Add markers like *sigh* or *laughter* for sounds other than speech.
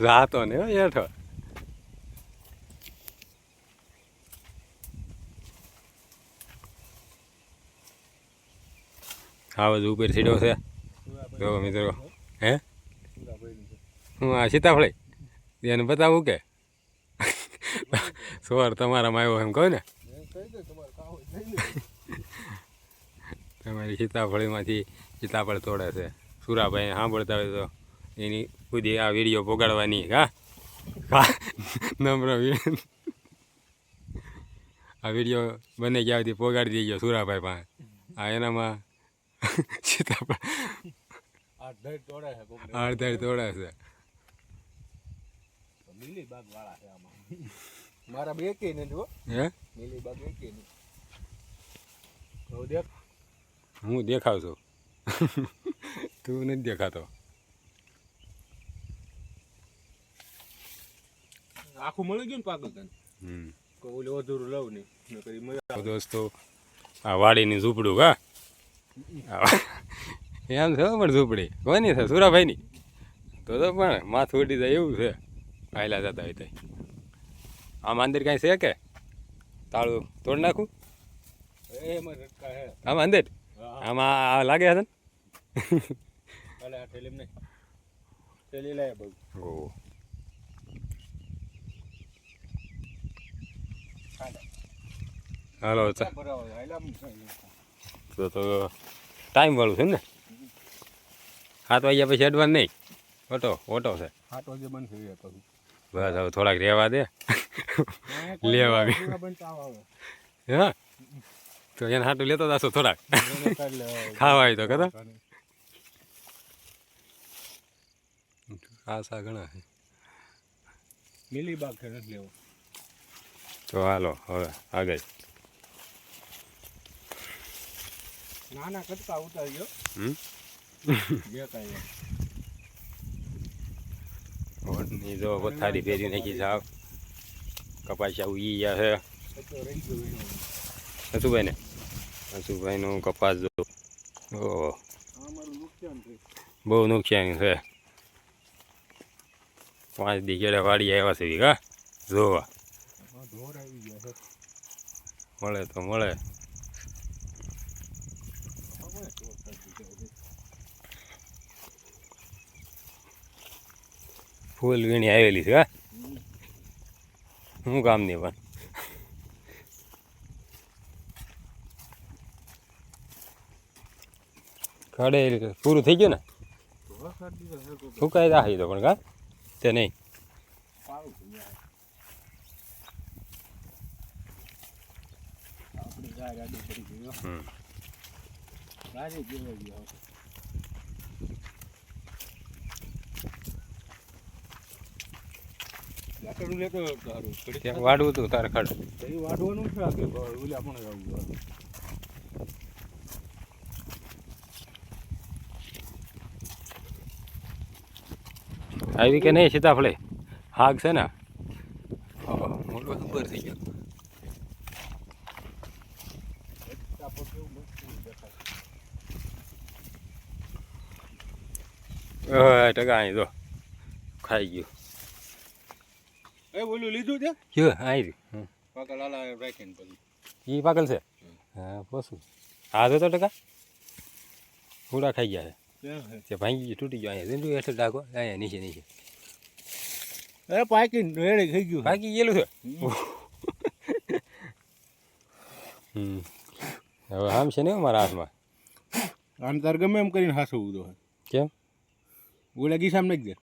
રાતો ને હેઠો. હા, બધું ઉપર સીડો છે. જો, મિત્રો. હે? હું આ સીતાફળી? એને બતાવું કે? સોર તમારામાં આવ્યો એમ કહું ને? તમારી સીતાફળીમાંથી સીતાફળ તોડે છે. સુરાભાઈ સાંભળતા હોય તો એની સુધી આ વીડિયો પોગાડવાની હા? હા. નમ્ર. આ વીડિયો બને ગયા સુધી પોગાડી દેજો સુરાભાઈ પાસે. આ એનામાં સીતાફળ આ ધડ તોડે છે લીલી બાગ વાળા છે. આમાં. મારા બે કે ને જો હે? લીલી બાગ એક કે નહીં દેખ. હું દેખાવ છું તું નથી દેખાતો. આખું મળી ગયું ને પાકું તને? ઓલું અધૂરું લઉં નહીં કરી મજા દોસ્તો આ વાડીની ઝૂંપડું હા? એમ છે પણ ઝૂંપડી. કોની છે સુરાભાઈની. તો તો પણ માથું ઉડી જાય એવું છે. પહેલાં જતા હોય ત્યાં. આ મંદિર કાંઈ છે કે? તાળું તોડ નાખું? આ હે આમ અંદર આમાં આ લાગે છે ને? ઠેલી નહીં બહુ. હાલો તો તો ટાઈમ વાળું છે ને? સાત વાગ્યા પછી એડવાન્સ નહીં. ઓટો ઓટો છે. સાત વાગે બંધ થઈ ગયા બસ હવે થોડાક રહેવા દે. લેવા. હા? તો એને હાટું લેતો જાશો થોડાક. એને કાઢી *laughs* ખાવા તો કદા આ ઘણા છે. મિલીબાગ નથી લેવો. તો હાલો હવે આગળ. નાના કટકા ઉતારી ગયો હમ? જે પથારી ફેરી નાખી સાવ કપાસિયા ઉગી ગયા છે. હસુભાઈ ને હસુભાઈ નું કપાસ જો. ઓહો. બહુ નુકસાન છે. પાંચ દી કેડે વાડી આવ્યા છે કા? જોવા. આ આવી ગયા છે મળે તો મળે. ફૂલ વીણી આવેલી છે હા શું કામ નહીં પણ ખડે પૂરું થઈ ગયું ને કાઢી. સુકાઈ રાખી તો પણ કા તે નહીં પારું થઈ જાય. ગાય ગાડી પડી ગયો. ગાડી. ઘડીક ત્યાં વાડવું હતું તારે ખડ વાઢવાનું છે કે ઓલા જવું આવી કે નહીં સીતાફળે હાગ છે ને મોટો ઉપર થઈ ગયો ટાપો કેવું મસ્ત દેખાય. ટકા અહીં જો ખાઈ ગયું એ ઓલું લીધું છે કયો અહીં રહ્યું પાકલ આલા રાખીને પછી એ પાકલ છે હા પશુ હા તો ટકા પૂરા ખાઈ ગયા છે? તે ભાંગી ગયું તૂટી ગયો અહીંયા ઝીંડું હેઠળ ડાકો અહીંયા નીચે નીચે એ પાકી રેડી થઈ ગયું. ભાગી ગયેલું છે હમ. હવે આમ છે ને મારા હાથમાં. આમ તાર ગમે એમ કરીને હાસવું તો કેમ? ઓલા ગીસામાં નાખી દે.